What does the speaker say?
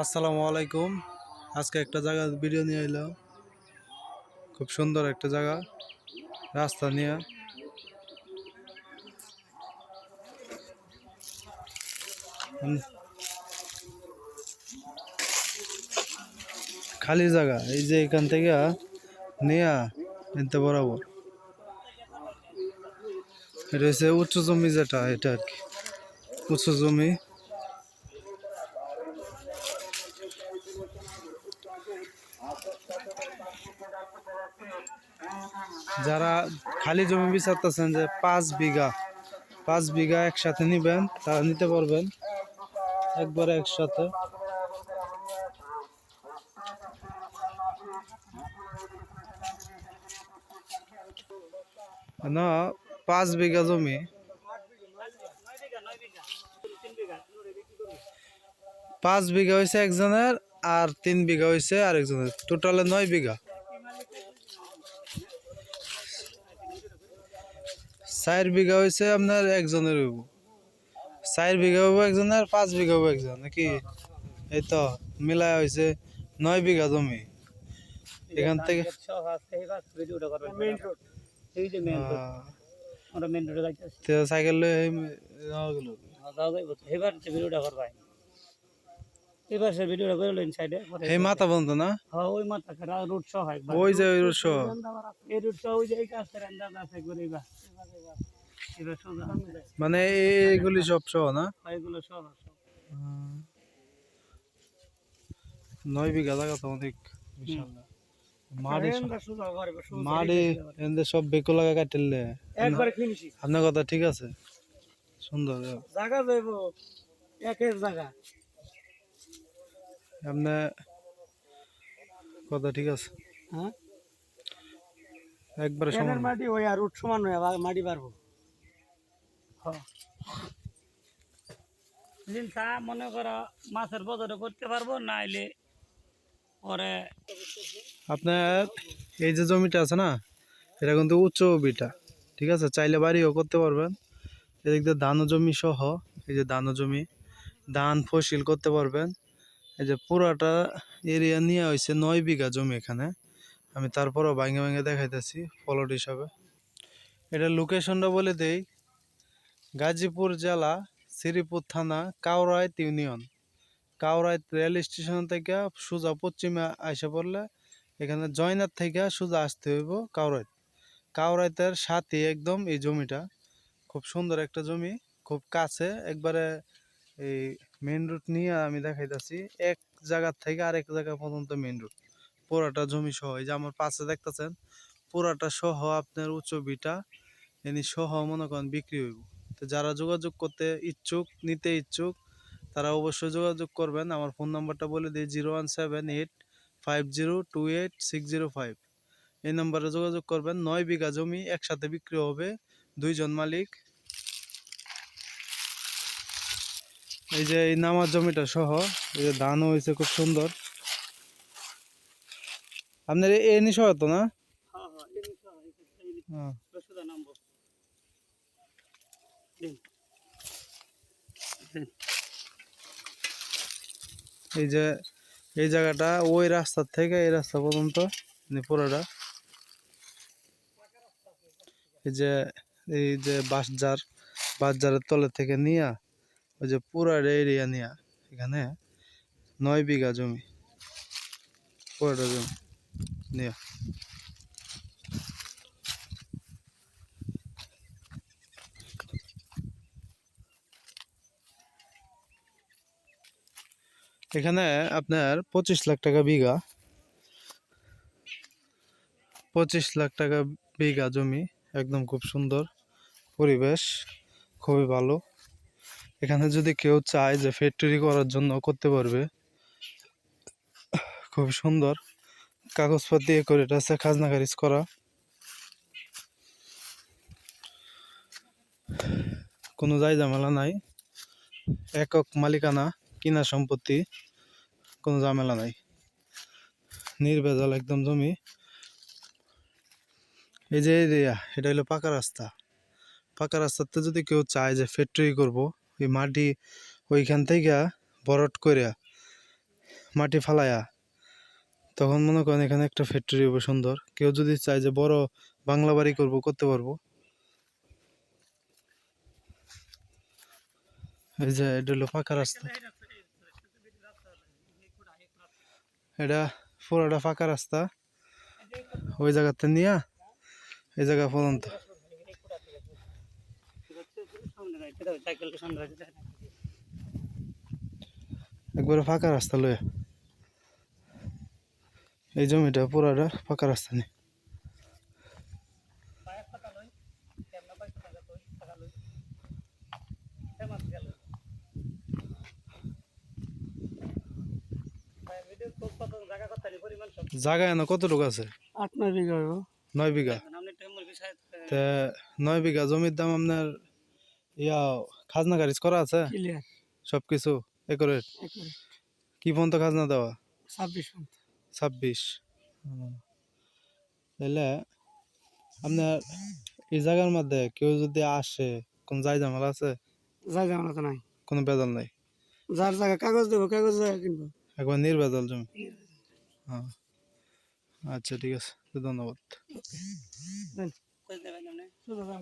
আসসালামু আলাইকুম। আজকে একটা জায়গা ভিডিও নিয়ে এলাম খুব সুন্দর একটা জায়গা। রাস্তা নিয়ে। খালি জায়গা। এই যে এখান থেকে নেয়া নিতে বরাবর। এটা হচ্ছে উঁচু জমি যেটা, এটা আর কি। উঁচু জমি। যারা খালি জমি বিচারতেছেন যে পাঁচ বিঘা পাঁচ বিঘা একসাথে নিবেন, তারা নিতে পারবেন। একবারে একসাথে। না, পাঁচ বিঘা জমি। পাঁচ বিঘা হয়েছে একজনের আর তিন বিঘা হয়েছে আরেকজনের। টোটালে নয় বিঘা। চার বিঘা হয়েছে আপনার একজনের হইব। চার বিঘা হইব একজনের পাঁচ বিঘা হইব একজন নাকি? এই তো মিলাই হয়েছে নয় বিঘা জমি। এখান থেকে সাইকেল লয়ে এই ভিডিওটা করে লইন সাইডে এই মাথা বন্ধ না? হ্যাঁ ওই মাথা সহ ওই যে ওই এই রোড সহ ওই যে এই কাছে রান্দা আছে করে এবার এবার মানে এইগুলি সব সহ না? এগুলো সহ সহ। নয় বিঘা জায়গা তো অনেক বিশাল সব- বেকো লাগা কাটিলে একবার ফিনিশি। আপনার কথা ঠিক আছে? সুন্দর জায়গা যাইব একের জায়গা। আপনার কথা ঠিক আছে। হ্যাঁ? একবারে সমান। মাটি ওই আর রোড সমান হয়ে মাটি পারব হ্যাঁ। জিনিসটা মনে করো মাছের বাজারে করতে পারব নাইলে পরে আপনার এই যে জমিটা আছে না এটা কিন্তু উচ্চ বিটা ঠিক আছে? চাইলে বাড়িও করতে পারবেন। এদিক দিয়ে ধান জমি সহ এই যে ধান জমি ধান ফসিল করতে পারবেন। এই যে পুরাটা এরিয়া নিয়ে হয়েছে নয় বিঘা জমি এখানে। আমি তারপরও ভাঙে ভাঙে দেখাইতেছি ফলট হিসাবে। এটা লোকেশনটা বলে দেই। গাজীপুর জেলা, শ্রীপুর থানা Kauraid union. Kauraid rail station থেকে সোজা পশ্চিমে আইসা পড়লে এখানে জয়নাথ থেকে সোজা আসতে হইব কাউরাইত কাউরাইতের সাথে একদম এই জমিটা। খুব সুন্দর একটা জমি, খুব কাছে। একবারে এই মেইন রুট নিয়ে আমি দেখাইতাছি, এক জায়গা থেকে আরেক জায়গা পর্যন্ত মেইন রুট পুরাটা জমি সহ, এই যে আমার পাশে দেখতেছেন, পুরাটা সহ আপনার উচ্চ বিটা এনি সহ মনে করেন বিক্রি হইব। তো যারা যোগাযোগ করতে ইচ্ছুক, নিতে ইচ্ছুক, তারা অবশ্যই যোগাযোগ করবেন। আমার ফোন নাম্বারটা বলে দিই zero one seven eight five zero two eight six zero five এই নম্বরে যোগাযোগ করবেন। নয় বিঘা জমি একসাথে বিক্রি হবে, দুইজন মালিক। এই যে এই নামার জমিটা সহ এই যে ধানও হয়েছে খুব সুন্দর। আপনার এ এনি সহ তো না? এই যে এই জায়গাটা ওই রাস্তার থেকে এই রাস্তা পর্যন্ত মানে পুরোটা। এই যে এই যে বাসজার বাসজারের তলে থেকে নিয়া ওই যে পুরা এরিয়া নিয়া এখানে নয় বিঘা জমি। পুরোটা জমি নিয়া। এখানে আপনার পঁচিশ লাখ টাকা বিঘা। পঁচিশ লাখ টাকা বিঘা জমি, একদম খুব সুন্দর পরিবেশ, খুবই ভালো। এখানে যদি কেউ চায় যে ফ্যাক্টরি করার জন্য করতে পারবে খুব সুন্দর। কাগজপাতি এ করে এটা আছে খাজনা খারিজ করা। কোনো যাই ঝামেলা নাই। একক মালিকানা, কিনা সম্পত্তি, কোনো ঝামেলা নাই। নির্ভেজাল একদম জমি। এই যে এরিয়া, এটা হলো পাকা রাস্তা। পাকা রাস্তাতে যদি কেউ চায় যে ফ্যাক্টরি করব ওই মাটি ওইখান থেকে বরট করে মাটি ফালায়া, তখন মনে করেন এখানে একটা ফ্যাক্টরি হবে সুন্দর। কেউ যদি চায় যে বড় বাংলা বাড়ি করব, করতে পারব। এই যে এটা হলো ফাঁকা রাস্তা। এটা পুরোটা ফাঁকা রাস্তা। ওই জায়গাতে নিয়ে, এই জায়গা পর্যন্ত। একবারে ফাঁকা রাস্তা লয়ে। এই জমিটা পুরাটা ফাঁকা রাস্তা নেই জায়গা এনে কতটুকু আছে? আট নয় বিঘা নয় বিঘা। নয় বিঘা জমির দাম আপনার ইয়া খাজনা গাড়ি করা আছে? ক্লিয়ার সবকিছু? একরে কি পর্যন্ত খাজনা দেওয়া? ছাব্বিশ ছাব্বিশ। তাহলে আপনার এই জায়গার মধ্যে কেউ যদি আসে কোন যাই ঝামেলা আছে? জায়গা আমরা তো নাই। কোনো বেজাল নাই? যার জায়গা কাগজ দেবো কাগজ জায়গা কিনবো। একবার নির্বেজাল জমি? হ্যাঁ। আচ্ছা ঠিক আছে। ধন্যবাদ।